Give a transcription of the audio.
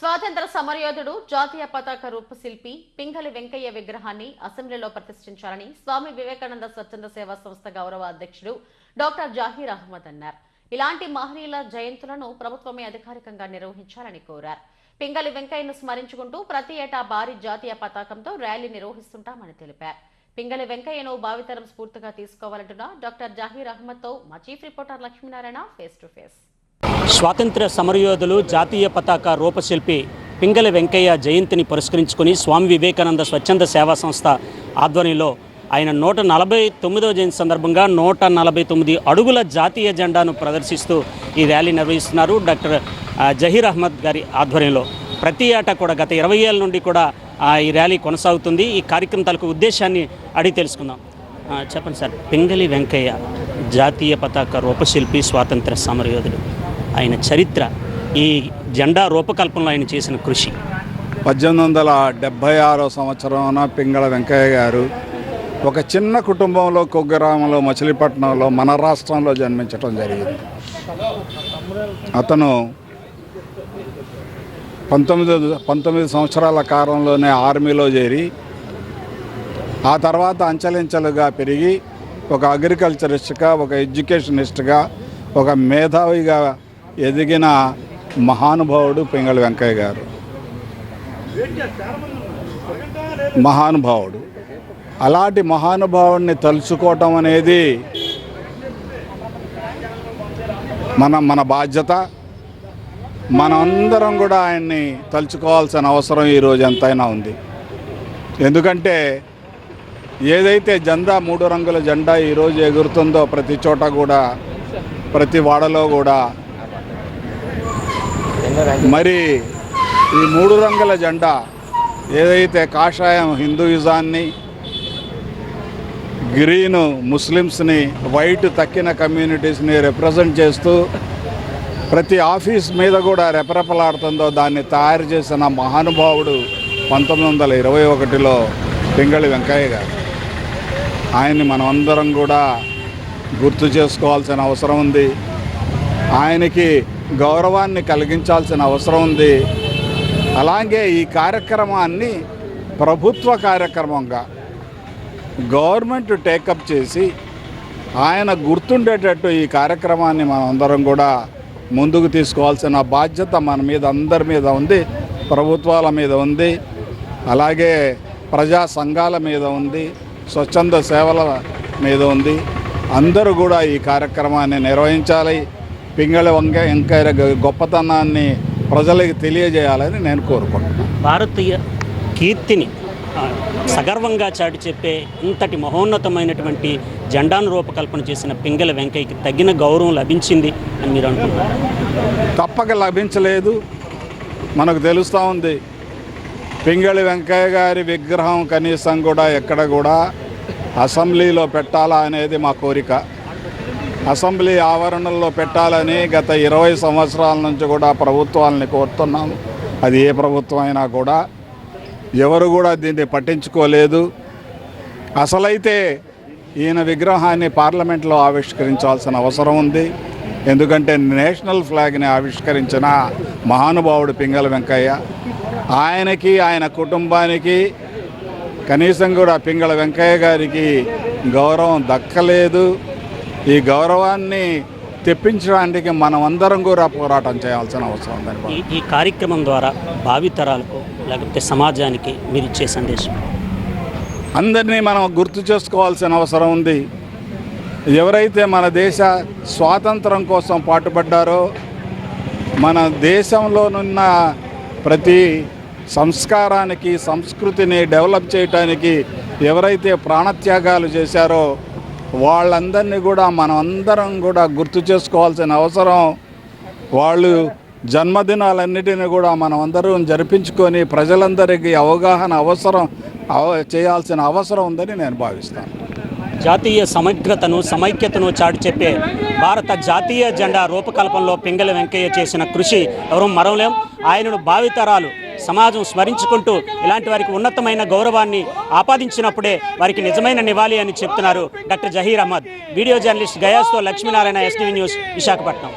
స్వాతంత్ర సమరయోధుడు జాతీయ పతాక రూపశిల్పి పింగళి వెంకయ్య విగ్రహాన్ని అసెంబ్లీలో ప్రతిష్ఠించాలని స్వామి వివేకానంద స్వచ్ఛంద సేవా సంస్థ గౌరవ అధ్యక్షుడు డాక్టర్ జాహీర్ అహ్మద్ అన్నారు. ఇలాంటి మహనీయుల జయంతులను ప్రభుత్వమే అధికారికంగా నిర్వహించాలని కోరారు. పింగళి వెంకయ్యను స్మరించుకుంటూ ప్రతి ఏటా భారీ జాతీయ పతాకంతో ర్యాలీ నిర్వహిస్తుంటామని తెలిపారు. పింగళి వెంకయ్యను భావితరం స్ఫూర్తిగా తీసుకోవాలంటున్న డాక్టర్ జాహీర్ అహ్మద్తో మా chief reporter Lakshminarayana face to face. స్వాతంత్ర సమరయోధులు జాతీయ పతాక రూపశిల్పి పింగళి వెంకయ్య జయంతిని పురస్కరించుకుని స్వామి వివేకానంద స్వచ్ఛంద సేవా సంస్థ ఆధ్వర్యంలో ఆయన నూట నలభై తొమ్మిదవ జయంతి సందర్భంగా నూట నలభై తొమ్మిది అడుగుల జాతీయ జెండాను ప్రదర్శిస్తూ ఈ ర్యాలీ నిర్వహిస్తున్నారు డాక్టర్ జహీర్ అహ్మద్ గారి ఆధ్వర్యంలో. ప్రతి ఏటా కూడా గత ఇరవై ఏళ్ళ నుండి కూడా ఈ ర్యాలీ కొనసాగుతుంది. ఈ కార్యక్రమం తాలూకు ఉద్దేశాన్ని అడిగి తెలుసుకుందాం. చెప్పండి సార్. పింగళి వెంకయ్య జాతీయ పతాక రూపశిల్పి స్వాతంత్ర సమరయోధుడు. ఆయన చరిత్ర ఈ జెండా రూపకల్పనలో ఆయన చేసిన కృషి. పద్దెనిమిది వందల డెబ్భై ఆరో సంవత్సరాన పింగళ వెంకయ్య గారు ఒక చిన్న కుటుంబంలో కుగ్రామంలో మచిలీపట్నంలో మన రాష్ట్రంలో జన్మించడం జరిగింది. అతను పంతొమ్మిది పంతొమ్మిది సంవత్సరాల కాలంలోనే ఆర్మీలో చేరి ఆ తర్వాత అంచెలంచెలుగా పెరిగి ఒక అగ్రికల్చరిస్ట్గా ఒక ఎడ్యుకేషనిస్ట్గా ఒక మేధావిగా ఎదిగిన మహానుభావుడు పింగళి వెంకయ్య గారు. మహానుభావుడు. అలాంటి మహానుభావుడిని తలుచుకోవటం అనేది మన మన బాధ్యత. మనందరం కూడా ఆయన్ని తలుచుకోవాల్సిన అవసరం ఈరోజు ఎంతైనా ఉంది. ఎందుకంటే ఏదైతే జెండా మూడు రంగుల జెండా ఈరోజు ఎగురుతుందో ప్రతి చోట కూడా ప్రతి వాడలో కూడా మరి ఈ మూడు రంగుల జెండా ఏదైతే కాషాయం హిందూయిజాన్ని గ్రీన్ ముస్లిమ్స్ని వైట్ తక్కిన కమ్యూనిటీస్ని రిప్రజెంట్ చేస్తూ ప్రతి ఆఫీస్ మీద కూడా రెపరెపలాడుతుందో దాన్ని తయారు చేసిన మహానుభావుడు పంతొమ్మిది వందల ఇరవై ఒకటిలో పింగళి వెంకయ్య గారు. ఆయన్ని మనమందరం కూడా గుర్తు చేసుకోవాల్సిన అవసరం ఉంది. ఆయనకి గౌరవాన్ని కలిగించాల్సిన అవసరం ఉంది. అలాగే ఈ కార్యక్రమాన్ని ప్రభుత్వ కార్యక్రమంగా గవర్నమెంట్ టేకప్ చేసి ఆయన గుర్తుండేటట్టు ఈ కార్యక్రమాన్ని మనందరం కూడా ముందుకు తీసుకోవాల్సిన బాధ్యత మన మీద అందరి మీద ఉంది. ప్రభుత్వాల మీద ఉంది. అలాగే ప్రజా సంఘాల మీద ఉంది. స్వచ్ఛంద సేవల మీద ఉంది. అందరూ కూడా ఈ కార్యక్రమాన్ని నిర్వహించాలి. పింగళి వంక వెంకయ్య గ- గొప్పతనాన్ని ప్రజలకు తెలియజేయాలని నేను కోరుకుంటున్నాను భారతీయ కీర్తిని సగర్వంగా చాటి చెప్పే ఇంతటి మహోన్నతమైనటువంటి జెండాను రూపకల్పన చేసిన పింగళి వెంకయ్యకి తగిన గౌరవం లభించింది అని మీరు అనుకుంటున్నారు? తప్పక లభించలేదు. మనకు తెలుస్తూ ఉంది. పింగళి వెంకయ్య గారి విగ్రహం కనీసం కూడా ఎక్కడ కూడా అసెంబ్లీలో పెట్టాలా అనేది మా కోరిక. అసెంబ్లీ ఆవరణలో పెట్టాలని గత ఇరవై సంవత్సరాల నుంచి కూడా ప్రభుత్వాలని కోరుతున్నాము. అది ఏ ప్రభుత్వం అయినా కూడా ఎవరు కూడా దీన్ని పట్టించుకోలేదు. అసలైతే ఈయన విగ్రహాన్ని పార్లమెంట్లో ఆవిష్కరించాల్సిన అవసరం ఉంది. ఎందుకంటే నేషనల్ ఫ్లాగ్ని ఆవిష్కరించిన మహానుభావుడు పింగళ వెంకయ్య ఆయనకి ఆయన కుటుంబానికి కనీసం కూడా పింగళ వెంకయ్య గారికి గౌరవం దక్కలేదు. ఈ గౌరవాన్ని తెప్పించడానికి మనం అందరం కూడా పోరాటం చేయాల్సిన అవసరం ఉందని ఈ ఈ కార్యక్రమం ద్వారా భావితరాలకు లేకపోతే సమాజానికి మీరు ఇచ్చే సందేశం? అందరినీ మనం గుర్తు చేసుకోవాల్సిన అవసరం ఉంది. ఎవరైతే మన దేశ స్వాతంత్రం కోసం పాటుపడ్డారో మన దేశంలోనున్న ప్రతి సంస్కారానికి సంస్కృతిని డెవలప్ చేయటానికి ఎవరైతే ప్రాణత్యాగాలు చేశారో వాళ్ళందరినీ కూడా మనం అందరం కూడా గుర్తు చేసుకోవాల్సిన అవసరం. వాళ్ళు జన్మదినాలన్నిటినీ కూడా మనం అందరం జరిపించుకొని ప్రజలందరికీ అవగాహన అవసరం అవ- చేయాల్సిన అవసరం ఉందని నేను భావిస్తాను. జాతీయ సమగ్రతను సమైక్యతను చాటి చెప్పే భారత జాతీయ జెండా రూపకల్పనలో పింగళి వెంకయ్య చేసిన కృషి ఎవరూ మరవలేం. ఆయనను భావితరాలు సమాజం స్మరించుకుంటూ ఇలాంటి వారికి ఉన్నతమైన గౌరవాన్ని ఆపాదించినప్పుడే వారికి నిజమైన నివాళి అని చెప్తున్నారు doctor Zaheer Ahmed. Video journalist గయాస్తో Lakshminarayana STV news Visakhapatnam.